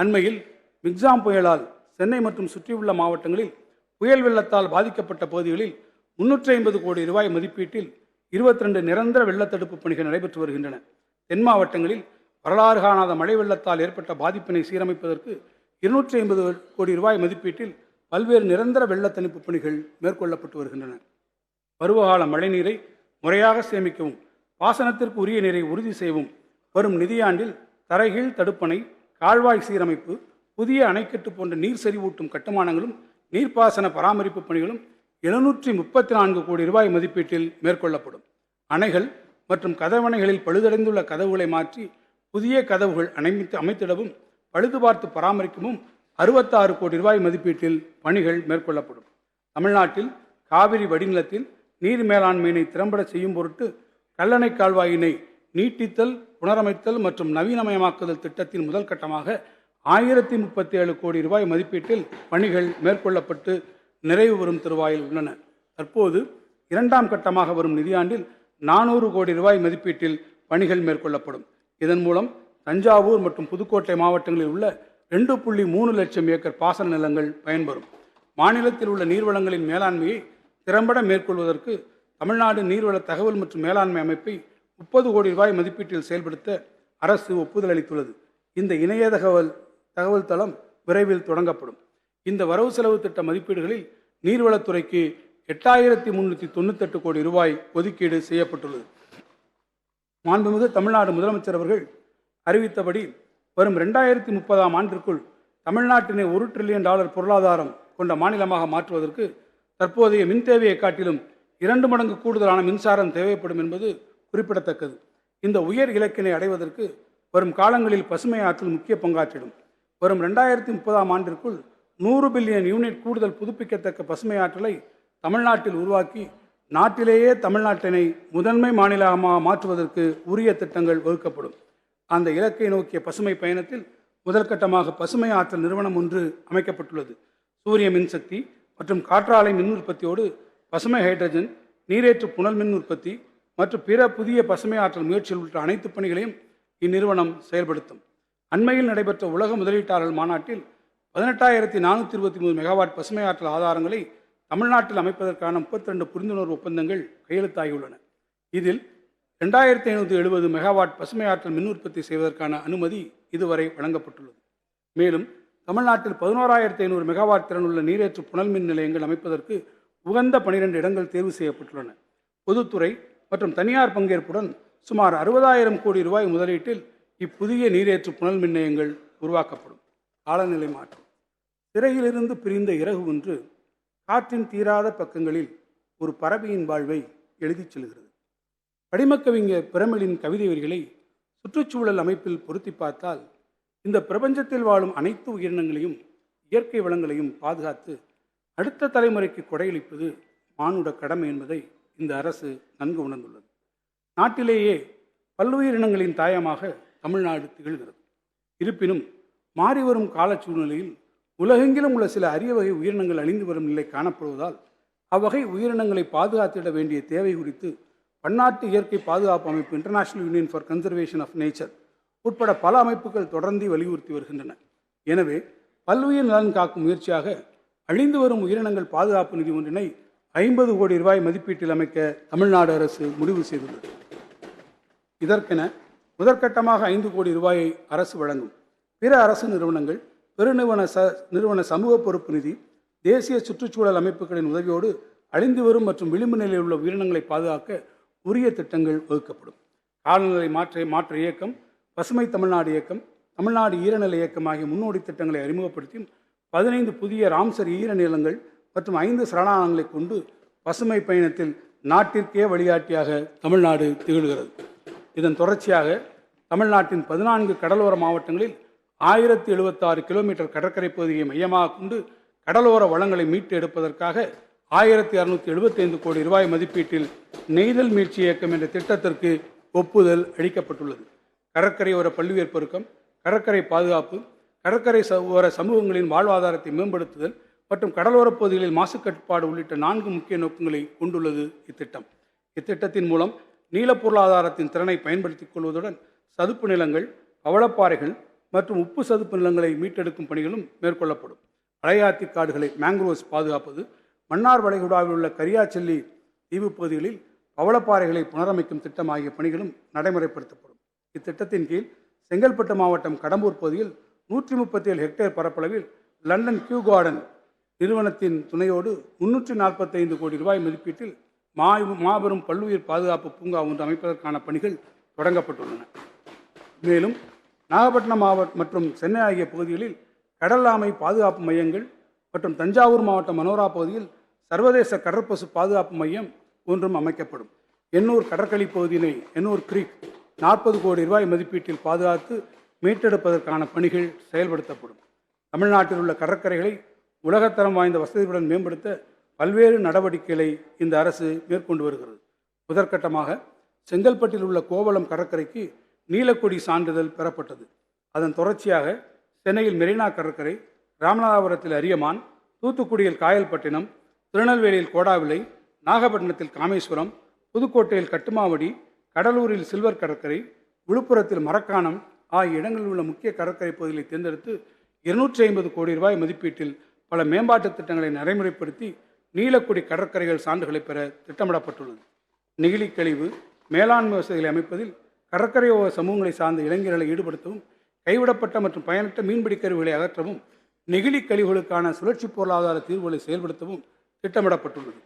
அண்மையில் மிக்ஜாம் புயலால் சென்னை மற்றும் சுற்றியுள்ள மாவட்டங்களில் புயல் வெள்ளத்தால் பாதிக்கப்பட்ட பகுதிகளில் முன்னூற்றி ஐம்பது கோடி ரூபாய் மதிப்பீட்டில் 22 நிரந்தர வெள்ளத்தடுப்பு பணிகள் நடைபெற்று வருகின்றன. தென் மாவட்டங்களில் வரலாறு காணாத மழை வெள்ளத்தால் ஏற்பட்ட பாதிப்பினை சீரமைப்பதற்கு இருநூற்றி ஐம்பது கோடி ரூபாய் மதிப்பீட்டில் பல்வேறு நிரந்தர வெள்ள தணிப்பு பணிகள் மேற்கொள்ளப்பட்டு வருகின்றன. பருவகால மழைநீரை முறையாக சேமிக்கவும் பாசனத்திற்கு உரிய நீரை உறுதி செய்யவும் வரும் நிதியாண்டில் தரைகீழ் தடுப்பணை கால்வாய் சீரமைப்பு புதிய அணைக்கட்டு போன்ற நீர் செறிவூட்டும் கட்டுமானங்களும் நீர்ப்பாசன பராமரிப்பு பணிகளும் எழுநூற்றி முப்பத்தி நான்கு கோடி ரூபாய் மதிப்பீட்டில் மேற்கொள்ளப்படும். அணைகள் மற்றும் கதவணைகளில் பழுதடைந்துள்ள கதவுகளை மாற்றி புதிய கதவுகள் அமைத்து அமைத்திடவும் பழுது பார்த்து பராமரிக்கவும் அறுபத்தாறு கோடி ரூபாய் மதிப்பீட்டில் பணிகள் மேற்கொள்ளப்படும். தமிழ்நாட்டில் காவிரி வடிநிலத்தில் நீர் மேலாண்மையினை திறம்பட செய்யும் பொருட்டு கல்லணை கால்வாயினை நீட்டித்தல் புனரமைத்தல் மற்றும் நவீனமயமாக்குதல் திட்டத்தின் முதல் கட்டமாக ஆயிரத்தி முப்பத்தி ஏழு கோடி ரூபாய் மதிப்பீட்டில் பணிகள் மேற்கொள்ளப்பட்டு நிறைவு வரும் தருவாயில் உள்ளன. தற்போது இரண்டாம் கட்டமாக வரும் நிதியாண்டில் நானூறு கோடி ரூபாய் மதிப்பீட்டில் பணிகள் மேற்கொள்ளப்படும். இதன் மூலம் தஞ்சாவூர் மற்றும் புதுக்கோட்டை மாவட்டங்களில் உள்ள ரெண்டு புள்ளி மூணு லட்சம் ஏக்கர் பாசன நிலங்கள் பயன்பெறும். மாநிலத்தில் உள்ள நீர்வளங்களின் மேலாண்மையை திறம்பட மேற்கொள்வதற்கு தமிழ்நாடு நீர்வள தகவல் மற்றும் மேலாண்மை அமைப்பை முப்பது கோடி ரூபாய் மதிப்பீட்டில் செயல்படுத்த அரசு ஒப்புதல் அளித்துள்ளது. இந்த இணைய தகவல் தகவல் தளம் விரைவில் தொடங்கப்படும். இந்த வரவு செலவு திட்ட மதிப்பீடுகளில் நீர்வளத்துறைக்கு எட்டாயிரத்தி முன்னூற்றி தொண்ணூத்தெட்டு கோடி ரூபாய் ஒதுக்கீடு செய்யப்பட்டுள்ளது. மாண்புமிகு தமிழ்நாடு முதலமைச்சர் அவர்கள் அறிவித்தபடி வரும் ரெண்டாயிரத்தி முப்பதாம் ஆண்டிற்குள் தமிழ்நாட்டினை ஒரு டிரில்லியன் டாலர் பொருளாதாரம் கொண்ட மாநிலமாக மாற்றுவதற்கு தற்போதைய மின் தேவையை காட்டிலும் இரண்டு மடங்கு கூடுதலான மின்சாரம் தேவைப்படும் என்பது குறிப்பிடத்தக்கது. இந்த உயர் இலக்கினை அடைவதற்கு வரும் காலங்களில் பசுமை ஆற்றல் முக்கிய பங்காற்றிடும். வரும் ரெண்டாயிரத்தி முப்பதாம் ஆண்டிற்குள் நூறு பில்லியன் யூனிட் கூடுதல் புதுப்பிக்கத்தக்க பசுமை ஆற்றலை தமிழ்நாட்டில் உருவாக்கி நாட்டிலேயே தமிழ்நாட்டினை முதன்மை மாநிலமாக மாற்றுவதற்கு உரிய திட்டங்கள் வகுக்கப்படும். அந்த இலக்கை நோக்கிய பசுமை பயணத்தில் முதல் கட்டமாக பசுமை ஆற்றல் நிறுவனம் ஒன்று அமைக்கப்பட்டுள்ளது. சூரிய மின்சக்தி மற்றும் காற்றாலை மின் உற்பத்தியோடு பசுமை ஹைட்ரஜன் நீரேற்று புனல் மின் உற்பத்தி மற்றும் பிற புதிய பசுமை ஆற்றல் முயற்சிகள் உள்ளிட்ட அனைத்து பணிகளையும் இந்நிறுவனம் செயல்படுத்தும். அண்மையில் நடைபெற்ற உலக முதலீட்டாளர் மாநாட்டில் பதினெட்டாயிரத்தி நானூற்றி இருபத்தி மூணு மெகாவாட் பசுமை ஆற்றல் ஆதாரங்களை தமிழ்நாட்டில் அமைப்பதற்கான முப்பத்தி ரெண்டு புரிந்துணர்வு ஒப்பந்தங்கள் கையெழுத்தாகியுள்ளன. இதில் ரெண்டாயிரத்தி ஐநூற்றி எழுபது மெகாவாட் பசுமை ஆற்றல் மின் உற்பத்தி செய்வதற்கான அனுமதி இதுவரை வழங்கப்பட்டுள்ளது. மேலும் தமிழ்நாட்டில் பதினோராயிரத்தி ஐநூறு மெகாவாட் திறனுள்ள நீரேற்று புனல் மின் நிலையங்கள் அமைப்பதற்கு உகந்த பனிரெண்டு இடங்கள் தேர்வு செய்யப்பட்டுள்ளன. பொதுத்துறை மற்றும் தனியார் பங்கேற்புடன் சுமார் அறுபதாயிரம் கோடி ரூபாய் முதலீட்டில் இப்புதிய நீரேற்று புனல் மின் நிலையங்கள் உருவாக்கப்படும். காலநிலை மாற்றம். சிறையிலிருந்து பிரிந்த இறகு ஒன்று காற்றின் தீராத பக்கங்களில் ஒரு பறவையின் வாழ்வை எழுதிச் செல்கிறது. படிமக்கவிஞர் பிரமிழின் கவிதை வரிகளை சுற்றுச்சூழல் அமைப்பில் பொருத்தி பார்த்தால் இந்த பிரபஞ்சத்தில் வாழும் அனைத்து உயிரினங்களையும் இயற்கை வளங்களையும் பாதுகாத்து அடுத்த தலைமுறைக்கு கொடையளிப்பது மானுட கடமை என்பதை இந்த அரசு நன்கு உணர்ந்துள்ளது. நாட்டிலேயே பல்லுயிரினங்களின் தாயமாக தமிழ்நாடு திகழ்கிறது. இருப்பினும் மாறி வரும் கால சூழ்நிலையில் உலகெங்கிலும் உள்ள சில அரிய வகை உயிரினங்கள் அழிந்து வரும் நிலை காணப்படுவதால் அவ்வகை உயிரினங்களை பாதுகாத்திட வேண்டிய தேவை குறித்து பன்னாட்டு இயற்கை பாதுகாப்பு அமைப்பு International Union for Conservation of Nature உட்பட பல அமைப்புகள் தொடர்ந்து வலியுறுத்தி வருகின்றன. எனவே பல்லுயிர் நலன் காக்கும் முயற்சியாக அழிந்து வரும் உயிரினங்கள் பாதுகாப்பு நிதி ஒன்றினை ஐம்பது கோடி ரூபாய் மதிப்பீட்டில் அமைக்க தமிழ்நாடு அரசு முடிவு செய்துள்ளது. இதற்கென முதற்கட்டமாக ஐந்து கோடி ரூபாயை அரசு வழங்கும். பிற அரசு நிறுவனங்கள் பெருநிறுவன ச நிறுவன சமூக பொறுப்பு நிதி தேசிய சுற்றுச்சூழல் அமைப்புகளின் உதவியோடு அழிந்து வரும் மற்றும் விளிம்பு நிலையில் உள்ள உயிரினங்களை பாதுகாக்க உரிய திட்டங்கள் வகுக்கப்படும் காலநிலை மாற்ற மாற்ற இயக்கம் பசுமை தமிழ்நாடு இயக்கம் தமிழ்நாடு ஈரநிலை இயக்கம் ஆகிய முன்னோடி திட்டங்களை அறிமுகப்படுத்தி பதினைந்து புதிய ராம்சர் ஈரநிலங்கள் மற்றும் ஐந்து சரணாலயங்களை கொண்டு பசுமை பயணத்தில் நாட்டிற்கே வழிகாட்டியாக தமிழ்நாடு திகழ்கிறது. இதன் தொடர்ச்சியாக தமிழ்நாட்டின் பதினான்கு கடலோர மாவட்டங்களில் ஆயிரத்தி எழுபத்தாறு கிலோமீட்டர் கடற்கரை பகுதியை மையமாக கொண்டு கடலோர வளங்களை மீட்டு எடுப்பதற்காக ஆயிரத்தி அறுநூத்தி எழுபத்தைந்து கோடி ரூபாய் மதிப்பீட்டில் நெய்தல் மீட்சி இயக்கம் என்ற திட்டத்திற்கு ஒப்புதல் அளிக்கப்பட்டுள்ளது. கடற்கரையோர பல்லுயிர் பெருக்கம் கடற்கரை பாதுகாப்பு கடற்கரை ஓர சமூகங்களின் வாழ்வாதாரத்தை மேம்படுத்துதல் மற்றும் கடலோரப் பகுதிகளில் மாசு கட்டுப்பாடு உள்ளிட்ட நான்கு முக்கிய நோக்கங்களை கொண்டுள்ளது இத்திட்டம். இத்திட்டத்தின் மூலம் நீல பொருளாதாரத்தின் திறனை பயன்படுத்திக் கொள்வதுடன் சதுப்பு நிலங்கள் பவளப்பாறைகள் மற்றும் உப்பு சதுப்பு நிலங்களை மீட்டெடுக்கும் பணிகளும் மேற்கொள்ளப்படும். மலையாத்தி காடுகளை மேங்க்ரோவ்ஸ் பாதுகாப்பது மன்னார் வளைகுடாவில் உள்ள கரியாச்செல்லி தீவுப் பகுதிகளில் பவளப்பாறைகளை புனரமைக்கும் திட்டம் ஆகிய பணிகளும் நடைமுறைப்படுத்தப்படும். இத்திட்டத்தின் கீழ் செங்கல்பட்டு மாவட்டம் கடம்பூர் பகுதியில் நூற்றி முப்பத்தி ஏழு ஹெக்டேர் பரப்பளவில் லண்டன் கியூ கார்டன் நிறுவனத்தின் துணையோடு முன்னூற்றி நாற்பத்தைந்து கோடி ரூபாய் மதிப்பீட்டில் மா மாபெரும் பல்லுயிர் பாதுகாப்பு பூங்கா ஒன்று அமைப்பதற்கான பணிகள் தொடங்கப்பட்டுள்ளன. மேலும் நாகப்பட்டினம் மாவட்டம் மற்றும் சென்னை ஆகிய பகுதிகளில் கடல் ஆமை பாதுகாப்பு மையங்கள் மற்றும் தஞ்சாவூர் மாவட்டம் மனோரா பகுதியில் சர்வதேச கடற்பசு பாதுகாப்பு மையம் ஒன்றும் அமைக்கப்படும். எண்ணூர் கடற்கழி பகுதியினை எண்ணூர் கிரீக் நாற்பது கோடி ரூபாய் மதிப்பீட்டில் பாதுகாத்து மீட்டெடுப்பதற்கான பணிகள் செயல்படுத்தப்படும். தமிழ்நாட்டில் உள்ள கடற்கரைகளை உலகத்தரம் வாய்ந்த வசதிகளுடன் மேம்படுத்த பல்வேறு நடவடிக்கைகளை இந்த அரசு மேற்கொண்டு வருகிறது. முதற்கட்டமாக செங்கல்பட்டில் உள்ள கோவளம் கடற்கரைக்கு நீலக்கொடி சான்றிதழ் பெறப்பட்டது. அதன் தொடர்ச்சியாக சென்னையில் மெரினா கடற்கரை ராமநாதபுரத்தில் அரியமான் தூத்துக்குடியில் காயல்பட்டினம் திருநெல்வேலியில் கோடாவிளை நாகப்பட்டினத்தில் காமேஸ்வரம் புதுக்கோட்டையில் கட்டுமாவடி கடலூரில் சில்வர் கடற்கரை விழுப்புரத்தில் மரக்காணம் ஆகிய இடங்களில் உள்ள முக்கிய கடற்கரை பகுதிகளை தேர்ந்தெடுத்து இருநூற்றி ஐம்பது கோடி ரூபாய் மதிப்பீட்டில் பல மேம்பாட்டு திட்டங்களை நடைமுறைப்படுத்தி நீலக்குடி கடற்கரைகள் சான்றுகளை பெற திட்டமிடப்பட்டுள்ளது. நெகிழி கழிவு மேலாண்மை வசதிகளை அமைப்பதில் கடற்கரையோர சமூகங்களை சார்ந்த இளைஞர்களை ஈடுபடுத்தவும் கைவிடப்பட்ட மற்றும் பயனற்ற மீன்பிடி கருவிகளை அகற்றவும் நெகிழி கழிவுகளுக்கான சுழற்சி பொருளாதார தீர்வுகளை செயல்படுத்தவும் திட்டமிடப்பட்டுள்ளது.